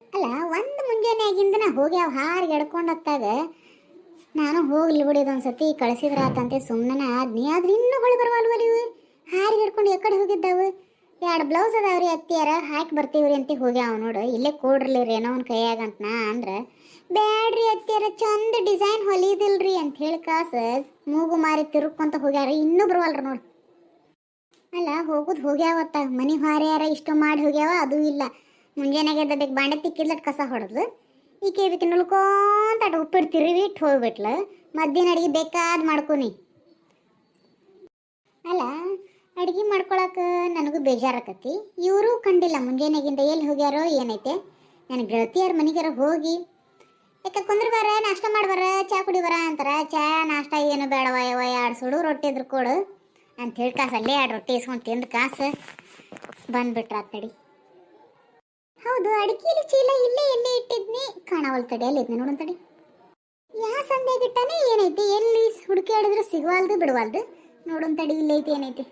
ಅಲ್ಲ ಒಂದು ಮುಂಜಾನೆ ಆಗಿಂದನ ಹೋಗಿ ಅವ್ ಹಾರಿಗೆ ಎಡ್ಕೊಂಡು ಹತ್ತಾಗ ನಾನು ಹೋಗ್ಲಿ ಬಿಡಿ ಒಂದ್ಸತಿ ಕಳಿಸಿದ್ರ ಆತಂತೆ ಸುಮ್ಮನೆ ಆದ್ನಿ. ಆದ್ರೆ ಇನ್ನೂ ಹೊಳಿ ಬರವಲ್ವಲ್ಲ ಇವು ಹಾರಿಗೆ ಹಿಡ್ಕೊಂಡು ಎಕಡೆ ಹೋಗಿದ್ದಾವು. ಎರಡು ಬ್ಲೌಸ್ ಅದಾವ್ರಿ ಅತ್ತಿಯಾರ, ಹಾಕಿ ಬರ್ತೀವ್ರಿ ಅಂತ ಹೋಗ್ಯಾವ ನೋಡು. ಇಲ್ಲೇ ಕೊಡ್ರಲಿ ರೀ ಏನೋ ಒಂದು ಕೈಯಾಗ ಅಂತ ನಾ ಅಂದ್ರೆ, ಬ್ಯಾಡ್ರಿ ಅತ್ತಿಯಾರ, ಚಂದ ಡಿಸೈನ್ ಹೊಲಿದಿಲ್ರಿ ಅಂತ ಹೇಳಿ ಕಾಸ ಮೂಗು ಮಾರಿ ತಿರುಕೊಂತ ಹೋಗ್ಯಾರ ಇನ್ನೂ ಬರವಲ್ರಿ ನೋಡಿ. ಅಲ್ಲ, ಹೋಗುದು ಹೋಗ್ಯಾವತ್ತ. ಮನಿ ಹಾರ್ಯಾರ ಇಷ್ಟು ಮಾಡಿ ಹೋಗ್ಯಾವ, ಅದು ಇಲ್ಲ. ಮುಂಜಾನೆಗೆ ಅದಕ್ಕೆ ಬಾಂಡೆ ತಿಕ್ಕಿದ್ಲಟ್ ಕಸ ಹೊಡೆದ್ಲು. ಈಕೆ ಇದಕ್ಕೆ ನುಲ್ಕೊಂತ ಅಟ್ ಉಪ್ಪಿಡ್ತಿರಿ ಇಟ್ಟು ಹೋಗ್ಬಿಟ್ಲು. ಮಧ್ಯಾಹ್ನ ಅಡಿಗೆ ಬೇಕಾದ್ ಮಾಡ್ಕೊನಿ. ಅಲ್ಲ, ಅಡಿಗೆ ಮಾಡ್ಕೊಳಕ ನನಗೂ ಬೇಜಾರಾಕತಿ ಇವರು ಕಂಡಿಲ್ಲ ಮುಂಜಾನೆಗಿಂದ ಎಲ್ಲಿ ಹೋಗ್ಯಾರೋ ಏನೈತೆ. ನನ್ನ ಗೆಳತಿಯರ ಮನೆಗಾರ ಹೋಗಿ, ಯಾಕೆ ಕುಂದ್ರ ಬಾರ, ನಾಷ್ಟ ಮಾಡ್ಬಾರ ಚಾ ಕುಡಿ ಬರ ಅಂತಾರ. ಚಾ, ನಾಷ್ಟ ಏನು ಬೇಡವ ಯವ ಎರಡು ಸುಡು, ರೊಟ್ಟಿ ಇದ್ರು ಕೊಡು. ಅಂತ ಕಾಸು ಅಲ್ಲೇ ಎರಡು ರೊಟ್ಟಿ ಇಸ್ಕೊಂಡು ತಿಂದು ಕಾಸು ಬಂದ್ಬಿಟ್ರ ತಡಿ ಹೌದು, ಅಡಿಕೆಯಲ್ಲಿ ಚೀಲ ಇಲ್ಲೇ ಎಲ್ಲೇ ಇಟ್ಟಿದ್ನಿ. ಕಾಣವಲ್ ತಡಿ ಅಲ್ಲಿ ಇದ್ನ ನೋಡೋಣ ತಡಿ ಯಾ ಸಂದೇಗಿಟ್ಟಾನೆ ಏನೈತಿ? ಎಲ್ಲಿ ಹುಡುಕಿ ಆಡಿದ್ರು ಸಿಗವಲ್ದು ಬಿಡವಲ್ದು? ನೋಡೋಣ ತಡಿ ಐತಿ, ಏನೈತಿ?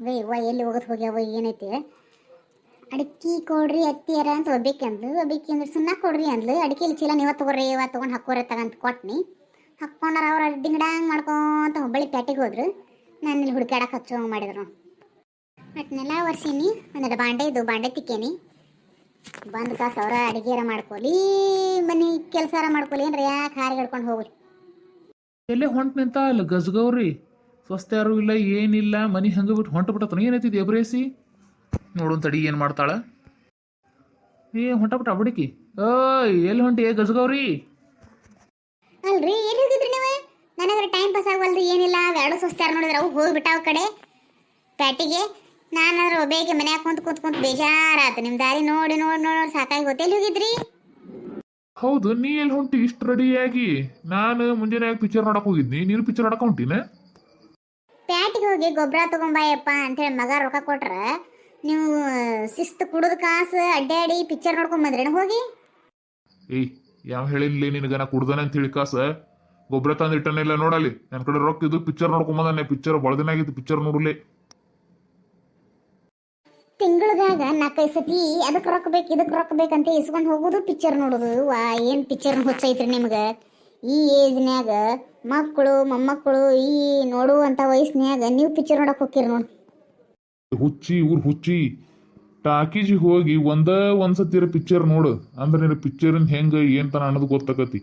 ವೇ ವಾ ಎಲ್ಲಿ ಹೋಗೋದು ಹೋಗ್ಯಾವ ಏನೈತಿ? ಅಡಿಕೆ ಕೊಡ್ರಿ ಅತ್ತಿಯರ ಅಂತ ಒಬ್ಬಕ್ಕೆ ಅಂದ್ಲು. ಒಬ್ಬಕ್ಕೆ ಅಂದ್ರೆ ಸುಣ್ಣ ಕೊಡ್ರಿ ಅಂದ್ಲು. ಅಡಿಕೆಲಿ ಚೀಲ ನೀವ ತಗೋರಿ ಇವ ತೊಗೊಂಡು ಹಾಕೋರಿ ತಗಂತ ಕೊಟ್ನಿ. ಹಾಕ್ಕೊಂಡಾರ ಅವ್ರ ಡಿಂಗಡಾಂಗ್ ಮಾಡ್ಕೊಂತ ಹುಬ್ಬಳ್ಳಿ ಪ್ಯಾಟಿಗೆ ಹೋದ್ರು. ನಾನು ಇಲ್ಲಿ ಹುಡುಕಾಡಕ್ಕೆ ಹಚ್ಚೋ ಮಾಡಿದ್ರು. ಒಟ್ನೆಲ್ಲ ಒರ್ಸೀನಿ. ಒಂದೆರಡು ಬಾಂಡೆ ಇದು ಬಾಂಡೆ ತಿಕ್ಕೇನಿ. ಬಂದು ಕಾಸು ಅವರ ಅಡಿಗೆರ ಮಾಡ್ಕೊಲಿ ಮನೆ ಕೆಲಸಾರ ಮಾಡ್ಕೊಲಿ ಏನ್ರಿ ಯಾಕೆ ಹಾರಿ ಹಿಡ್ಕೊಂಡು ಹೋಗ್ರಿ? ಎಲ್ಲೇ ಹೊಂಟ್ ನಿಂತ ಅಲ್ಲ ಗಜಗವ್ರಿ. ಸ್ವಸ್ಥ ಯಾರು ಇಲ್ಲ ಏನಿಲ್ಲ ಮನಿ ಹಂಗೆ ಬಿಟ್ಟು ಹೊಂಟ ಬಿಟ್ಟತನ ಏನೈತಿದ್ ಎಬ್ರೇಸಿ? ನೋಡೋಣ ತಡಿ ಏನು ಮಾಡ್ತಾಳ. ಏ ಹೊಂಟ ಬಿಟ್ಟ ಬಡಿಕಿ ಓಯ್ ಎಲ್ಲಿ ಹೊಂಟಿ ಏ ಗಜಗವ್ರಿ? ಅಲ್ರಿ ಎಲ್ಲಿ ಹೋಗಿದ್ರಿ ನೀವು? ನನಗೆ ಟೈಮ್ ಪಾಸ್ ಆಗವಲ್ದು ಏನಿಲ್ಲ ಎರಡು ಸ್ವಸ್ತ್ಯಾರ ನೋಡಿದ್ರೆ ಅವು ಹೋಗ್ಬಿಟ್ಟಾವ ಕಡೆ. ಪ್ಯಾಟಿಗೆ. ನಾನಾದ್ರೆ ಒಬ್ಬೇಗೆ ಮನ್ಯಾಗ ಕುಂತ್ ಕುಂತ್ ಕುಂತ್ ಬೇಜಾರಾತು. ನಿಮ್ಮ ದಾರಿ ನೋಡಿ ನೋಡಿ ನೋಡಿ ಸಾಕಾಗಿ ಹೋಟೆಲ್ ಹೋಗಿದ್ರಿ? ಹೌದು ನೀ ಎಲ್ಲಿ ಹೊಂಟಿ ಇಷ್ಟು ರೆಡಿಯಾಗಿ ನಾನು ಮುಂಜಾನೆ ಪಿಕ್ಚರ್ ನೋಡಕ್ ಹೋಗಿದ್ನಿ. ನೀನು ಪಿಕ್ಚರ್ ನೋಡಕ್ ಹೊಂಟಿನ? ಪ್ಯಾಟಿಗೆ ಹೋಗಿ ಗೊಬ್ಬರ ತಗೊಂಬಾಯಪ್ಪ ಅಂತೇಳಿ ಮಗ ರೊಕ್ಕ ಕೊಟ್ರ. ನೀವು ಶಿಸ್ತು ಕುಡಿದ ಕಾಸು ಅಡ್ಡಾಡಿ ಪಿಕ್ಚರ್ ನೋಡ್ಕೊಂಡ್ ಬಂದ್ರೇನು? ಹೋಗಿ. ಏಯ್ ಯಾವ ಹೇಳಿನ್ಲಿ ನಿನಗ ನಾ ಕುಡ್ದನ ಅಂತ ಹೇಳಿ ಕಾಸ? ಗೊಬ್ಬರ ತಂದು ಇಟ್ಟನೆಲ್ಲ ನೋಡಲಿ ನನ್ನ ಕಡೆ ರೊಕ್ಕ ಇದು ಪಿಕ್ಚರ್ ನೋಡ್ಕೊಂಬಂದಾನೆ ಪಿಕ್ಚರ್ ಬಳದಿನ ಆಗಿತ್ತು. ಪಿಕ್ಚರ್ ನೋಡಲಿ. ತಿಂಗಳದಾಗ ನಾಲ್ಕೈದು ಸತಿ ಅದಕ್ಕೆ ರೊಕ್ಕ ಬೇಕು ಇದಕ್ಕೆ ರೊಕ್ಕ ಬೇಕಂತ ಇಸ್ಕೊಂಡು ಹೋಗೋದು ಪಿಕ್ಚರ್ ನೋಡೋದು. ವಾ, ಏನು ಪಿಕ್ಚರ್ ಹುಚ್ಚೈತ್ರಿ ನಿಮ್ಗೆ? ಈ ಏಜ್ನ್ಯಾಗ ಮಕ್ಕಳು, ಮೊಮ್ಮಕ್ಕಳು ಈ ನೋಡುವಂಥ ವಯಸ್ಸಿನ್ಯಾಗ ನೀವು ಪಿಕ್ಚರ್ ನೋಡಕ್ಕೆ ಹೋಗ್ತೀರಿ ನೋಡಿ. ಹುಚ್ಚಿ ಊರ್ ಹುಚ್ಚಿ, ಟಾಕೀಜಿಗೆ ಹೋಗಿ ಒಂದ ಒಂದ್ಸತಿರ ಪಿಕ್ಚರ್ ನೋಡು. ಅಂದ್ರೆ ನಿನ್ನ ಪಿಕ್ಚರಿನ ಹೆಂಗ ಏನ್ತನ ಅನ್ನೋದು ಗೊತ್ತಾಕತಿ.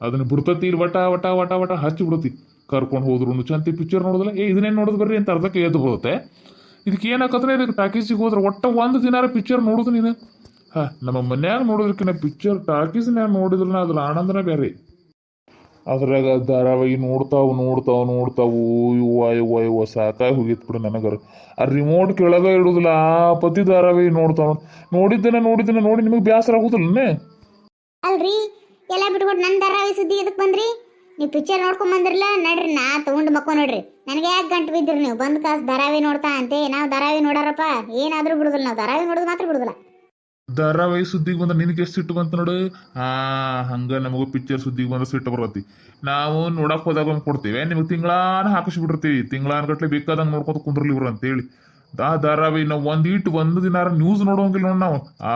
ಅದನ್ನ ಬಿಡ್ತತಿ ಇಲ್ಲಿ ವಟ ವಟ ವಟ ವಟ ಹಚ್ಚಿ ಬಿಡತಿ ಕರ್ಕೊಂಡು ಹೋದ್ರು ಚಂತಿ ಪಿಕ್ಚರ್ ನೋಡಿದ್ರೆ ಏ, ಇದನ್ನೇನು ನೋಡೋದು ಬರ್ರಿ ಅಂತ ಅರ್ಧಕ್ಕೆ ಎದ್ದು ಬರುತ್ತೆ ಇದಕ್ಕೆ ಏನಾಕತ್ರ? ಇದಕ್ಕೆ ಟಾಕೀಸಿಗೆ ಹೋದ್ರೆ ಒಟ್ಟ ಒಂದು ದಿನಾರ ಪಿಕ್ಚರ್ ನೋಡುದು ನೀನು. ಹಾಂ, ನಮ್ಮ ಮನ್ಯಾಗ ನೋಡೋದಕ್ಕಿಂತ ಪಿಕ್ಚರ್ ಟಾಕೀಸ್ನ್ಯಾಗ ನೋಡಿದ್ರೆ ಅದ್ರ ಆನಂದನ ಬೇರೆ. ಅದ್ರಾಗ ಧಾರಾವಾಹಿ ನೋಡ್ತಾವು ನೋಡ್ತಾವು ನೋಡ್ತಾವು ಇವ್ವ ಇವ್ವ ಇವ್ವ ಸಾಕಾಗಿ ಹೋಗಿತ್ತು ಬಿಡು ನನಗರು. ಆ ರಿಮೋಟ್ ಕೆಳಗ ಇಡುದಿಲ್ಲ, ಆ ಪತಿ ಧಾರಾವಾಹಿ ನೋಡ್ತಾವ ನೋಡಿದ್ದೇನೆ ನೋಡಿದ್ದೇನೆ ನೋಡಿ ನಿಮಗೆ ಬೇಸರ ಆಗುದಿಲ್ಲ ಅಲ್ರಿ, ಎಲ್ಲ ಬಿಟ್ಬಿಟ್ಟು ನನ್ನ ಧಾರಾವಾಹಿ ಸುದ್ದಿ ಇದಕ್ಕೆ ಬಂದ್ರಿ? ನೀವು ಪಿಕ್ಚರ್ ನೋಡ್ಕೊಂಡ್ ಬಂದ್ರಲ್ಲ ನಡ್ರಿ, ನಾ ತಗೊಂಡು ಮಕ್ಕೋ ನೋಡ್ರಿ. ನನಗೆ ಯಾಕೆ ಗಂಟು ಬಿದ್ದಿರಿ ನೀವು? ಬಂದ್ ಕಾಸು ಧಾರಾವಾಹಿ ನೋಡ್ತಾ ಅಂತೆ. ನಾವು ಧಾರಾವಾಹಿ ನೋಡಾರಪ್ಪ. ಏನಾದರೂ ಬಿಡುದಿಲ್ಲ ನಾವು. ಧಾರಾವಾಹಿ ನೋಡೋದು ಮಾತ್ರ ಬಿಡುದಿಲ್ಲ. ಧಾರಾವಾಹಿ ಸುದ್ದಿಗೆ ಬಂದ್ರೆ ನಿನಗೆ ಎಷ್ಟು ಸಿಟ್ಟು ಬಂತು ನೋಡು? ಆ, ಹಂಗ ನಮಗೂ ಪಿಕ್ಚರ್ ಸುದ್ದಿಗೆ ಬಂದ್ರೆ ಸಿಟ್ಟು ಬರತ್ತಿ. ನಾವು ನೋಡಕ್ ಹೋದಾಗ ಕೊಡ್ತೇವೆ. ನಿಮಗೆ ತಿಂಗಳಾನ ಹಾಕಿಸ್ಬಿಟ್ಟಿರ್ತೀವಿ. ತಿಂಗಳಾನ ಗಟ್ಲೆ ಬೇಕಾದಂಗೆ ನೋಡ್ಕೊತ ಕುಂದ್ರಲಿ ಇವ್ರು ಅಂತೇಳಿ. ಆ ಧಾರಾವಾಹಿ ನಾವು ಒಂದ್ ಇಟ್ಟು ಒಂದು ದಿನ ನ್ಯೂಸ್ ನೋಡೋಂಗಿಲ್ಲ ನೋಡಿ ನಾವು. ಆ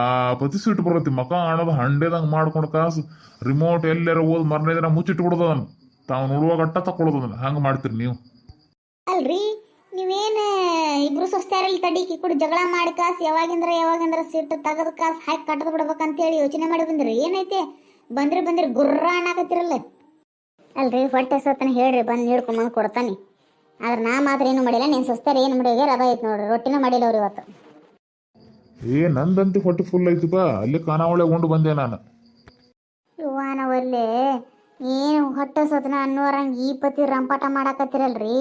ಸೀಟ್ ಬರತ್ತಿ, ಮಕ ಆಣದ ಹಂಡೆದಂಗೆ ಮಾಡ್ಕೊಂಡು ಕಾಸು. ರಿಮೋಟ್ ಎಲ್ಲಾರ ಓದ್ ಮರನೇ ದಿನ ಮುಚ್ಚಿಟ್ಟು ಬಿಡೋದು ಅದನ್ನು ತಾವು ನೋಡುವಾಗ ಅಟ್ಟ ತಕೊಳ್ಳೋದು ಅದನ್ನು ಹಂಗೆ ಮಾಡ್ತೀರಿ ನೀವು. ಅಲ್ರಿ, ನೀವೇನ ಇಬ್ರು ಸೊಸ್ತಾರಲ್ಲಿ ತಡಿಕಿ ಕೂಡ ಜಗಳ ಮಾಡಿ ಕಾಸು, ಯಾವಾಗಿಂದ್ರ ಯಾವಾಗಿಂದ್ರ ಸಿಟ್ಟು ತೆಗೆದು ಕಾಸು ಹಾಕಿ ಕಟ್ಟದು ಬಿಡ್ಬೇಕಂತ ಹೇಳಿ ಯೋಚನೆ ಮಾಡಿ ಬಂದ್ರಿ. ಏನೈತೆ? ಬಂದ್ರಿ ಬಂದ್ರಿ ಗುರ್ರ ಅನ್ನಕತ್ತಿರಲ್ಲ ಅಲ್ರಿ, ಹೊಟ್ಟೆ ಸತ್ತನ ಹೇಳ್ರಿ, ಬಂದು ಹಿಡ್ಕೊಂಬಂದು ಕೊಡ್ತಾನೆ. ಆದ್ರೆ ನಾ ಮಾತ್ರ ಏನು ಮಾಡಿಲ್ಲ ನೀನು ಸುಸ್ತಾರೆ ಏನು ಮಾಡಿಗ್ಯಾರ ಅದ ಐತೆ ನೋಡ್ರಿ ರೊಟ್ಟಿನ ಮಾಡಿಲ್ಲ ಅವ್ರು ಇವತ್ತು. ಏ ನಂದಂತಿ ಹೊಟ್ಟೆ ಫುಲ್ ಐತಿ ಬಾ ಅಲ್ಲಿ ಕಾನಾವಳೆ ಉಂಡು ಬಂದೆ ನಾನು. ಯುವಾನವಲ್ಲೇ ಏನು ಹೊಟ್ಟೆ ಸತ್ನ ಅನ್ನೋರಂಗೆ ಈ ಪತಿ ರಂಪಾಟ ಮಾಡಕತ್ತಿರಲ್ರಿ.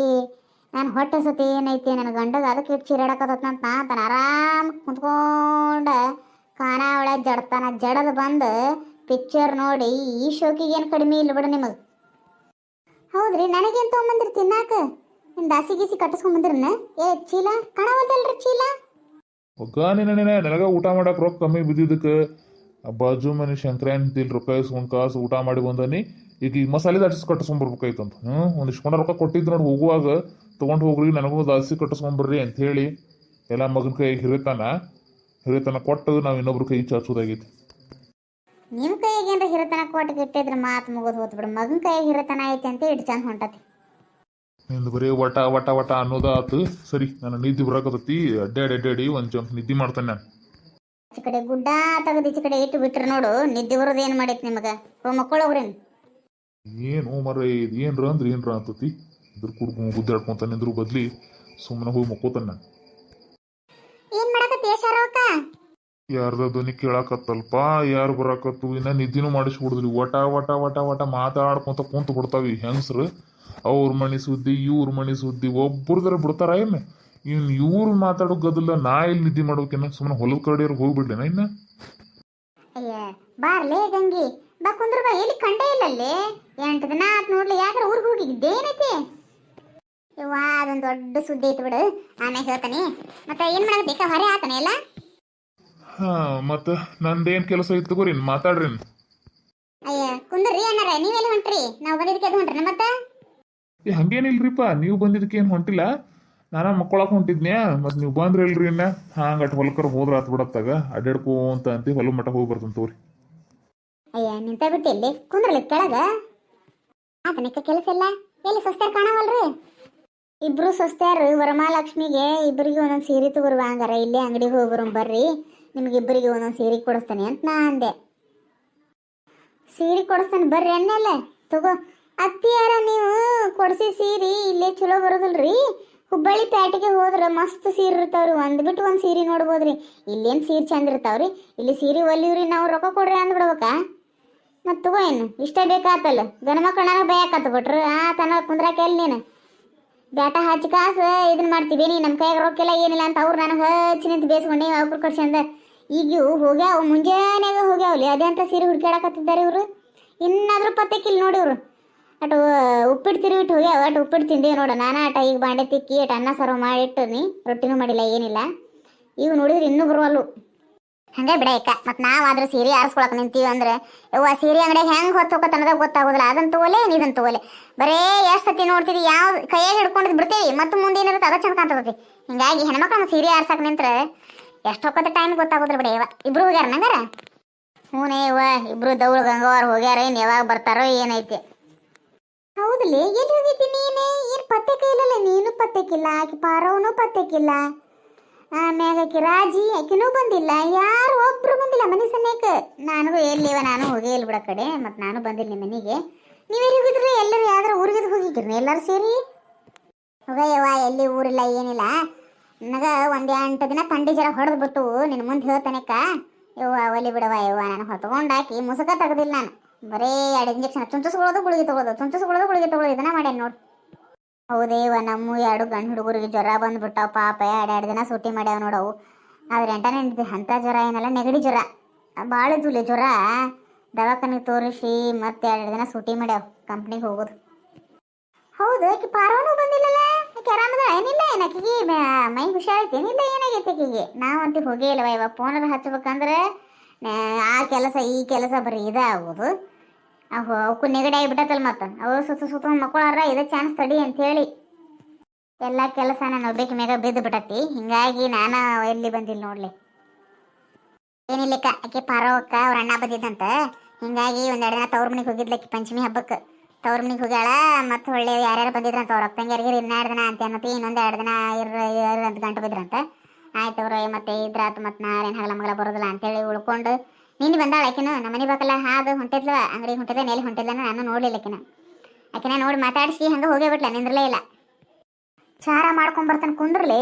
ನಾನು ಹೊಟ್ಟೆ ಸತಿ ಏನೈತಿ ನನ್ನ ಗಂಡಗ ಅದಕ್ಕೆ ಇಟ್ಟು ಚೀರಾಡಕತ್ತಂತ ನಾ ತನ ಆರಾಮ್ ಕುಂತ್ಕೊಂಡ ಖಾನಾವಳ ಜಡ್ತಾನ ಜಡದ ಬಂದು ಪಿಕ್ಚರ್ ನೋಡಿ ಈ ಶೋಕಿಗೆ ಏನು ಕಡಿಮೆ ಇಲ್ಲ ಬಿಡು ನಿಮಗೆ. ಹೌದ್ರಿ ನನಗೇನು ತೊಗೊಂಬಂದ್ರಿ ತಿನ್ನಾಕ ನಿಮ್ಮ ದಾಸಿ ಗೀಸಿ ಬಂದಿರನೆ? ಏ ಚೀಲ? ಕಾಣವಲ್ದಲ್ರಿ ಚೀಲ? ಒಗ್ಗ ನಿನ್ನ ನನಗ ಊಟ ಮಾಡಕ್ ರೊಕ್ಕ ಕಮ್ಮಿ ಬಿದ್ದಿದ್ದಕ್ಕೆ. ಬಾಜು ಮನೆ ಸಂಕ್ರಾಂತಿ ರೊಕ್ಕ ಇಸ್ಕೊಂಡ್ ಕಾಸು ಊಟ ಮಾಡಿ ಬಂದನಿ. ಈಗ ಈ ಮಸಾಲೆ ದಾಟಿಸಿ ಕಟ್ಟಿಸ್ಕೊಂಬರ್ಬೇಕಾಯ್ತಂತ ಹ್ಞೂ ಒಂದಿಷ್ಟು ಕೊಂಡ ರೊಕ್ಕ ಕೊಟ್ಟಿದ್ದು ನೋಡಿ ಹೋಗುವಾಗ ತೊಗೊಂಡು ಹೋಗ್ರಿ ನನಗೂ ದಾಸಿ ಕಟ್ಟಿಸ್ಕೊಂಬರ್ರಿ ಅಂತ ಹೇಳಿ ಎಲ್ಲ ಮಗನ ಕೈ ಹಿರಿತಾನ. ಹಿರಿತನ ಕೊಟ್ಟು ನಾವು ಇನ್ನೊಬ್ರ ಕೈ ಚಾಚೋದಾಗೈತಿ. ನಿಮ್ಮ ಕೈಗೆ ಏನ್ರ ಹಿರಿತನ ಕೊಟ್ಟು ಇಟ್ಟಿದ್ರೆ ಮಾತು ಮುಗಿದು ಹೋತ್ ಬಿಡು. ಮಗನ ಹಿರಿತನ ಐತೆ ಅಂತ ಇಟ್ಟು ಚಂದ ಹೊಂಟತಿ. ನಿಂದು ಬರೀ ವಟ ವಟ ವಟ ಅನ್ನೋದ ಆತು ಸರಿ ನಾನು ನಿದ್ದೆ ಬರಾಕತ್ತತಿ. ಅಡ್ಡಾಡಿ ಅಡ್ಡಾಡಿ ಒಂದು ಜಂಪ್ ನಿದ್ದೆ ಮಾಡ್ತಾನೆ ನಾನು. ಈಚೆ ಕಡೆ ಗುಡ್ಡ ತೆಗೆದು ಈಚೆ ಕಡೆ ಇಟ್ಟು ಬಿಟ್ರೆ ನೋಡು ನಿದ್ದೆ ಬರೋದು ಏನು ಮಾಡೈತಿ ನಿಮಗೆ? ಹೋ ಮಕ್ಕಳವ್ರೇನು ಏನು ಮರ ಇದು ಏನ್ರ ಅಂದ್ರೆ ಏನ್ರ ಅಂತತಿ. ಇದ್ರ ಕುಡ್ಕೊಂಡು ಗುದ್ದಾಡ್ಕೊಂತ ನಿಂದ್ರು ಬದ್ಲಿ ಸುಮ್ಮನೆ ಹೋಗಿ ಮಕ್ಕೋತಾನೆ ನಾನು. ಏನು ಮಾಡಕತ್ತಿ ಶಾರವಕ್ಕ ಯಾರ್ದ ಧ್ವನಿ ಕೇಳಾಕತ್ತಲ್ಪ? ಯಾರು ಬರಾಕತ್ತು? ಇನ್ನ ನಿದ್ದಿನೂ ಮಾಡಿಸ್ಬಿಡುದ್ರಿ ವಟ ವಟ ವಟ ವಟ ಮಾತಾಡ್ಕೊಂತ ಕುಂತ ಬಿಡ್ತಾವಿ ಹೆಂಗಸ್ರು. ಅವ್ರ ಮನೆ ಸುದ್ದಿ ಇವ್ರ ಮನೆ ಸುದ್ದಿ ಒಬ್ಬರದರ ಬಿಡ್ತಾರ ಏನ್? ಇವ್ನು ಇವ್ರು ಮಾತಾಡೋ ಗದಲ್ಲ ನಾ ಇಲ್ಲಿ ನಿದ್ದೆ ಮಾಡ್ಬೇಕೇನ ಸುಮ್ಮನೆ ಹೊಲದ ಕಡೆಯವ್ರು ಹೋಗ್ಬಿಡ್ಲೇನ ಇನ್ನ? ಅಯ್ಯ ಬಾರ್ಲೇ ಗಂಗಿ ಬಾ ಕುಂದ್ರ ಬಾ ಎಲ್ಲಿ ಕಂಡೇ ಇಲ್ಲಲ್ಲೇ? ಎಂಟು ದಿನ ಆತ್ ನೋಡ್ಲಿ ಯಾಕ್ರೆ ಊರಿಗೆ ಹೋಗಿದ್ದೇನೈತಿ ಯವ್ವಾ ಅದೊಂದು ದೊಡ್ಡ ಸುದ್ದಿ ಐತಿ ಬಿಡು. ಆಮೇಲೆ ಹೇಳ್ತಾನೆ. ಮತ್ತೆ ಏನ್ ಮಾಡಕತ್ತಿ ಬೇಕಾ? ಹೊರೆ ಆತನೆ ಎಲ್ಲ? ಹಾ ಮತ್ತ ನಂದೇನ್ ಕೆಲಸ ಇತ್ತು ಗುರಿ ಮಾತಾಡ್ರಿ ಅಯ್ಯ ಕುಂದ್ರಿ ಅನ್ನಾರ ನೀವೆಲ್ಲಿ ಹೊಂಟ್ರಿ? ನಾವು ಬಂದಿದ್ದಕ್ಕೆ ಅದು ಹೊಂಟ್ರಿ ಮತ್ತೆ? ಏ ಹಂಗೇನಿಲ್ರಿಪ್ಪ ನೀವು ಬಂದಿದ್ದಕ್ಕೆ ಏನು ಹೊಂಟಿಲ್ಲ? ನಾನು ಮಕ್ಕಳಕ್ ಹೊಂಟಿದ್ನ್ಯಾ? ಮತ್ತೆ ನೀವು ಬಂದ್ರೆ ಇಲ್ರಿ ಇನ್ನ? ಹಂಗ ಅಟ್ ಹೊಲಕರ್ ಹೋದ್ರ ಆತ್ ಬಿಡತ್ತಾಗ. ಅಡ್ಡಾಡ್ಕೋಂತ ಅಂತಿ ಹೊಲ ಮಠ ಹೋಗಿ ಬರ್ತಂತ ತೋರಿ. ಅಯ್ಯ, ನಿಂತ ಬಿಟ್ಟು ಎಲ್ಲಿ ಕುಂದ್ರಲಿ ಕೆಳಗ? ಆತನಕ್ಕೆ ಕೆಲಸ ಇಲ್ಲ? ಎಲ್ಲಿ ಸ್ವಸ್ತ್ಯಾರ ಕಾಣವಲ್ರಿ? ಇಬ್ರು ಸೊಸ್ತಾರ ವರಮಹಾಲಕ್ಷ್ಮಿಗೆ ಇಬ್ಬರಿಗೆ ಒಂದೊಂದು ಸೀರೆ ತಗೋರು ಹಂಗಾರ. ಇಲ್ಲೇ ಅಂಗಡಿಗೆ ಹೋಗ್ರು ಬರ್ರಿ. ನಿಮ್ಗೆ ಇಬ್ಬರಿಗೆ ಒಂದೊಂದು ಸೀರೆ ಕೊಡಿಸ್ತಾನೆ ಅಂತ ನಾ ಅಂದೆ. ಸೀರೆ ಕೊಡಿಸ್ತಾನೆ ಬರ್ರಿ ಅನ್ನಲ್ಲ? ತಗೋ. ಅತ್ತಿಯಾರ, ನೀವು ಕೊಡಿಸಿ ಸೀರೆ ಇಲ್ಲೇ ಚಲೋ ಬರೋದಿಲ್ರಿ? ಹುಬ್ಬಳ್ಳಿ ಪ್ಯಾಟಿಗೆ ಹೋದ್ರೆ ಮಸ್ತ್ ಸೀರೆ ಇರ್ತಾವ್ರಿ ಒಂದ್ ಬಿಟ್ಟು ಒಂದ್ ಸೀರೆ ನೋಡ್ಬೋದ್ರಿ. ಇಲ್ಲೇನ್ ಸೀರೆ ಚಂದ ಇರ್ತಾವ್ರಿ? ಇಲ್ಲಿ ಸೀರೆ ಒಲಿವ್ರಿ, ನಾವು ರೊಕ್ಕ ಕೊಡ್ರಿ ಅಂದ್ಬಿಡ್ಬೇಕಾ ಮತ್ತು ತಗೋ ಏನು ಇಷ್ಟ ಬೇಕಾತಲ್ಲ ಗಣ ಮಕ್ಕಳನ್ನ ಬೇಯಾಕತ್ ಬಿಟ್ರು. ಆ ತನ ಕುಂದ್ರಾಕ ಎಲ್ಲಿ ನೀನು? ಬ್ಯಾಟ ಹಚ್ಚಿ ಕಾಸು ಇದನ್ನ ಮಾಡ್ತೀವಿ ನೀ ನಮ್ಮ ಕೈಯಾಗ ರೊಕ್ಕಿಲ್ಲ ಏನಿಲ್ಲ ಅಂತ ಅವ್ರು ನನಗೆ ಹಚ್ಚಿ ನಿಂತು ಬೇಸ್ಕೊಂಡು ಅವ್ರು ಕಡ್ಸಂದ ಈಗ ಹೋಗ್ಯಾವ ಮುಂಜಾನೆ ಹೋಗ್ಯಾವಲ್ಲಿ ಅದೇ ಅಂತ ಸೀರೆ ಹುಡುಕಾಡಕತ್ತಿದ್ದಾರೆ ಇವರು. ಇನ್ನಾದ್ರೂ ಪತ್ತೆಕಿಲ್ಲ ನೋಡಿ ಇವರು. ಅಟು, ಉಪ್ಪಿಟ್ಟು ತಿರುಗಿಟ್ಟು ಹೋಗಿ ಅಟ್ ಉಪ್ಪಿಟ್ಟು ತಿಂದೇವು ನೋಡು. ನಾನು ಆಟ ಈಗ ಬಾಂಡೆ ತಿಕ್ಕಿ ಅಟ್ ಅನ್ನ ಸರ್ವ್ ಮಾಡಿ ನೀ ರೊಟ್ಟಿನೂ ಮಾಡಿಲ್ಲ, ಏನಿಲ್ಲ. ಇವು ನೋಡಿದ್ರೆ ಇನ್ನೂ ಬರುವಲ್ಲು. ಹಂಗೆ ಬಿಡ ಅಕ್ಕ. ಮತ್ತು ನಾವಾದ್ರೂ ಸೀರೆ ಆರಿಸ್ಕೊಳಕ್ ನಿಂತೀವಿ ಅಂದ್ರೆ, ಯವ್ವ, ಸೀರೆ ಅಂಗಡಿಯಾಗ ಹೆಂಗೆ ಹೊತ್ತು ಹೋಗತ್ತ ಅನ್ನೋದಾಗ ಗೊತ್ತಾಗೋದಿಲ್ಲ. ಅದನ್ನು ತಗೋಲೆ ಇದನ್ನು ತಗೋಲೆ ಬರೇ ಎಷ್ಟು ಸತಿ ನೋಡ್ತೀವಿ ಯಾವ ಕೈಯಾಗ ಹಿಡ್ಕೊಂಡಿದ್ದು ಬಿಡ್ತೀವಿ. ಮತ್ತು ಮುಂದೆ ಏನಿರುತ್ತೆ ಅದ ಚಂದ ಕಾಣ್ತದತಿ. ಹಿಂಗಾಗಿ ಹೆಣ್ಮಕ್ಳು ಸೀರೆ ಆರ್ಸಕ್ ನಿಂತ್ರೆ ಎಷ್ಟು ಹೊಕ್ಕತ್ತೆ ಟೈಮ್ ಗೊತ್ತಾಗೋದಿಲ್ಲ ಬಿಡ ಯವ್ವ. ಇಬ್ರು ಹೋಗ್ಯಾರ ನಂಗಾರ? ಹ್ಞೂ ಯವ್ವ, ಇಬ್ರು ದೌಳು ಗಂಗವಾರ ಹೋಗ್ಯಾರ ಏನು ಯಾವಾಗ ಬರ್ತಾರೋ ಏನೈತಿ. ಹೌದಲ್ಲ ಎಲ್ಲಿ ಹೋಗಿದ್ದಿ ನೀನೇ? ಏನು ಪತ್ತೆಕಿಲ್ಲಲ್ಲ ನೀನು ಪತ್ತೆಕಿಲ್ಲ ಆಕೆ ಪಾರವನು ಪತ್ತೆಕಿಲ್ಲ ಆಮ್ಯಾಗ ಆಕಿ ರಾಜಿ, ಆಕಿನೂ ಬಂದಿಲ್ಲ. ಯಾರು ಒಬ್ರು ಬಂದಿಲ್ಲ ಮನೆ ಸಮಯಕ್ಕೆ ನನಗೂ ಎಲ್ಲಿವ, ನಾನು ಹೋಗೇ ಇಲ್ಲ ಬಿಡ ಕಡೆ ಮತ್ತು ನಾನು ಬಂದಿಲ್ಲ ಮನೆಗೆ. ನೀವೆಲ್ಲಿ ಹೋಗಿದ್ರಿ? ಎಲ್ಲರೂ ಯಾವ್ದಾರ ಊರಿಗೆ ಹೋಗಿದ್ರಿ ಎಲ್ಲರೂ ಸೇರಿ? ಹೋಗಯ್ಯವ್ವ, ಎಲ್ಲಿ ಊರಿಲ್ಲ, ಏನಿಲ್ಲ. ನನಗೆ ಒಂದು ಎಂಟು ದಿನ ಥಂಡಿ ಜರ ಹೊಡೆದು ಬಿಟ್ಟು ನಿನ್ನ ಮುಂದೆ ಹೇಳ್ತಾನೆಕ್ಕ ಯವ್ವ, ಒಲಿ ಬಿಡವ ಯವ್ವ, ನಾನು ಹೊತ್ಕೊಂಡಾಕಿ ಮುಸುಕ ತೆಗ್ದಿಲ್ಲ ನಾನು. ಬರೀ ಎರಡು ಇಂಜೆಕ್ಷನ್. ತುಂಚಿಸ್ಕೊಳ್ಳೋದು ಗುಳಿಗೆ ತಗೊಳ್ಳೋದು. ತುಂಚಿಸ್ಕೊಳ್ಳೋದು ಗುಳಿಗೆ ತಗೊಳ್ಳೋದು. ಇದನ್ನ ಮಾಡ್ಯಾನ ನೋಡಿ. ಹೌದೇವ ನಮ್ಮ ಎರಡು ಗಂಡು ಹುಡುಗರಿಗೆ ಜ್ವರ ಬಂದ್ಬಿಟ್ಟಾವ ಪಾಪ. ಎರಡು ಎರಡು ದಿನ ಸೂಟಿ ಮಾಡ್ಯಾವ ನೋಡವು ಆದ್ರೆ ಎಂಟನೇ ಅಂಥ ಜ್ವರ ಏನಲ್ಲ ನೆಗಡಿ ಜ್ವರ. ಭಾಳ ಇದ್ದುಲಿ ಜ್ವರ. ದವಾಖಾನಿಗೆ ತೋರಿಸಿ ಮತ್ತೆ ಎರಡು ದಿನ ಸೂಟಿ ಮಾಡ್ಯಾವ. ಕಂಪ್ನಿಗೆ ಹೋಗೋದು. ಹೌದು ಆಕೆ ಪಾರವನು ಬಂದಿಲ್ಲಲ್ಲ? ಆಕೆ ಆರಾಮದ ಏನಿಲ್ಲ ಏನಕ್ಕಿಗೆ ಮೈ ಹುಷಾರೈತಿ ಏನಿಲ್ಲ ಏನಾಗೈತೆ ಆಕೆಗೆ? ನಾವಂತೂ ಹೋಗೇ ಇಲ್ಲವ ಇವಾಗ ಫೋನಲ್ಲಿ ಹಚ್ಬೇಕಂದ್ರೆ ಆ, ಕೆಲಸ ಈ ಕೆಲಸ ಬರೀ ಆಗೋದು ಅವು ಅವಕ್ಕೂ ನೆಗಡಿ ಆಗಿಬಿಟ್ಟತಲ್ಲ ಮತ್ತೆ. ಅವು ಸುತ್ತ ಸುತ್ತ ಮಕ್ಕಳಾರ, ಇದೇ ಚಾನ್ಸ್ ತಡಿ ಅಂತೇಳಿ ಎಲ್ಲ ಕೆಲಸ ನಾನು ಒಬ್ಬಕ್ಕೆ ಮೇಗ ಬಿದ್ದು ಬಿಟ್ಟತಿ ಹಿಂಗಾಗಿ ನಾನು ಎಲ್ಲಿ ಬಂದಿಲ್ಲ ನೋಡ್ಲಿ. ಏನಿಲ್ಲಕ್ಕ, ಆಕೆ ಪಾರವಕ್ಕ ಅವ್ರ ಅಣ್ಣ ಬಂದಿದ್ದಂತ. ಹಿಂಗಾಗಿ ಒಂದೆರಡು ದಿನ ತವ್ರ ಮನೆಗೆ ಹೋಗಿದ್ಲಕ್ಕೆ ಪಂಚಮಿ ಹಬ್ಬಕ್ಕೆ ತವ್ರ ಮನೆಗೆ ಹೋಗ್ಯಾಳ, ಮತ್ತೆ ಒಳ್ಳೆ ಯಾರ್ಯಾರು ಬಂದಿದ್ರಂತ ಅವ್ರ ಅಪ್ಪಂಗ್ಯಾರಿಗೆ ಇನ್ನೆರಡು ದಿನ ಅಂತ ಅನ್ನತಿ ಇನ್ನೊಂದು ಎರಡು ದಿನ ಇರ್ ಅಂತ ಗಂಟು ಬಿದ್ರಂತ. ಆಯ್ತು ಅವ್ರು ಮತ್ತೆ ಇದ್ರಾತು ಮತ್ತೆ ನಾರೇನು ಹಗಲ ಮಗಲ ಬರೋದಿಲ್ಲ ಅಂತೇಳಿ ಉಳ್ಕೊಂಡು ನಿನ್ನೆ ಬಂದಾಳ ಆಕಿನ, ನಮ್ಮ ಮನೆ ಬಾಕಲ್ಲ ಹಾದು ಹೊಂಟಿದ್ಲ ಅಂಗಡಿ ಹೊಂಟಿದ ನೆಲೆ ಹೊಂಟಿದ್ಲ, ನಾನು ನೋಡ್ಲಿಲ್ಲ ಆಕಿನ. ಆಕಿನ ನೋಡಿ ಮಾತಾಡಿಸಿ, ಹಂಗೆ ಹೋಗೇ ಬಿಟ್ಲ, ನಿಂದ್ರಲೇ ಇಲ್ಲ. ಚಾರ ಮಾಡ್ಕೊಂಡ್ ಬರ್ತಾನೆ, ಕುಂದ್ರಲಿ,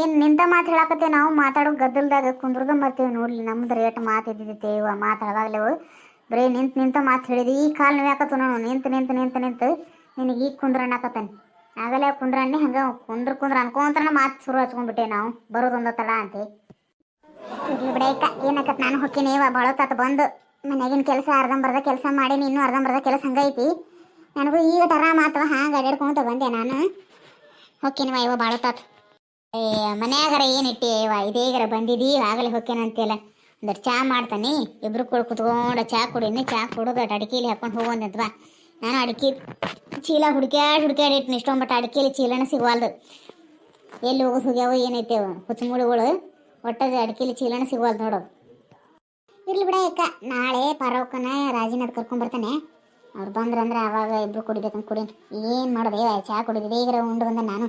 ಏನು ನಿಂತ ಮಾತು ಹೇಳಾಕತ್ತೇವೆ ನಾವು, ಮಾತಾಡೋ ಗದ್ದಲ್ದಾಗ ಕುಂದ್ರದ ಮರ್ತೀವಿ ನೋಡ್ಲಿ, ನಮ್ದು ರೇಟ್ ಮಾತು ಇದ್ದಿದ್ದೇವ ಮಾತಾಡವಾಗ್ಲೇವು ಬರೀ ನಿಂತ ನಿಂತ ಮಾತು ಹೇಳಿದಿ, ಈ ಕಾಲು ನೋವಾಕತ್ತು ನಾನು ನಿಂತು ನಿಂತು ನಿಂತು ನಿಂತು, ನಿನಗೆ ಈಗ ಕುಂದ್ರ ಅನ್ನಕತ್ತಾನೆ ಆಗಲೇ ಕುಂದ್ರಣ್ಣಿ ಹಂಗೆ ಕುಂದ್ರ ಕುಂದ್ರ ಅನ್ಕೊಂತಾನೆ ಮಾತು ಶುರು ಹಚ್ಕೊಂಡ್ಬಿಟ್ಟೆ ನಾವು, ಬರೋದೊಂದ ತಡ ಅಂತೆ. ಇರ್ಲಿ ಬಿಡೈಕ ಏನಕತ್ ನಾನು ಹೊಕ್ಕಿನಿ, ಇವ ಬಳತಾತ ಬಂದು. ಮನೆಗಿನ ಕೆಲಸ ಅರ್ಧಂಬರ್ಧ ಕೆಲಸ ಮಾಡೀನಿ, ಇನ್ನೂ ಅರ್ಧಂಬರ್ಧ ಕೆಲಸ ಹಂಗೈತಿ. ನನಗೂ ಈಗ ಟರ ಮಾತು ಹಾಂಗೆ ಅಡ್ಯಾಡ್ಕೊಂತ ಬಂದೆ ನಾನು. ಹೊಕ್ಕಿನವ, ಇವ ಬಾಳತಾತ ಏ, ಮನ್ಯಾಗರ ಏನು ಇಟ್ಟಿ, ಇವ ಇದೇಗರ ಬಂದಿದ್ದೀ ಆಗಲೇ ಹೊಕ್ಕೇನಂತಿಲ್ಲ ಅಂದ್ರೆ ಚಾ ಮಾಡ್ತಾನೆ, ಇಬ್ರು ಕೂಡ ಕುತ್ಕೊಂಡು ಚಾ ಕುಡಿನಿ ಚಾ ಕುಡಿದು ಅಡಿಕೆಲಿ ಹಾಕೊಂಡು ಹೋಗೋಂತವಾ ನಾನು ಅಡಿಕೆ ಚೀಲ ಹುಡುಕ್ಯಾಡ್ ಹುಡ್ಕ್ಯಾಡ್ ಇಟ್ಟು ಇಷ್ಟೊಂಬಟ್ಟು ಅಡಿಕೆಲಿ ಚೀಲನ ಸಿಗವಲ್ದು. ಎಲ್ಲಿ ಹೋಗೋದು ಹೋಗ್ಯಾವ, ಏನೈತೆ ಹುಚ್ಚಮುಳುಗಳು ಒಟ್ಟದ ಅಡಿಕೆಲಿ ಚೀಲನ ಸಿಗುವಲ್ ನೋಡು. ಇರ್ಲಿ ಬಿಡ ಅಕ್ಕ, ನಾಳೆ ಪರೋಕನ ರಾಜಿನ ಕರ್ಕೊಂಡ್ಬರ್ತಾನೆ ಅವ್ರು ಬಂದ್ರಂದ್ರೆ ಅವಾಗ ಇಬ್ರು ಕುಡಿಬೇಕಂತ ಕುಡಿ ಏನು ಮಾಡೋದು ಚಹಾ ಕುಡಿದಿದೆ ಈಗ ಉಂಡು ಬಂದ ನಾನು.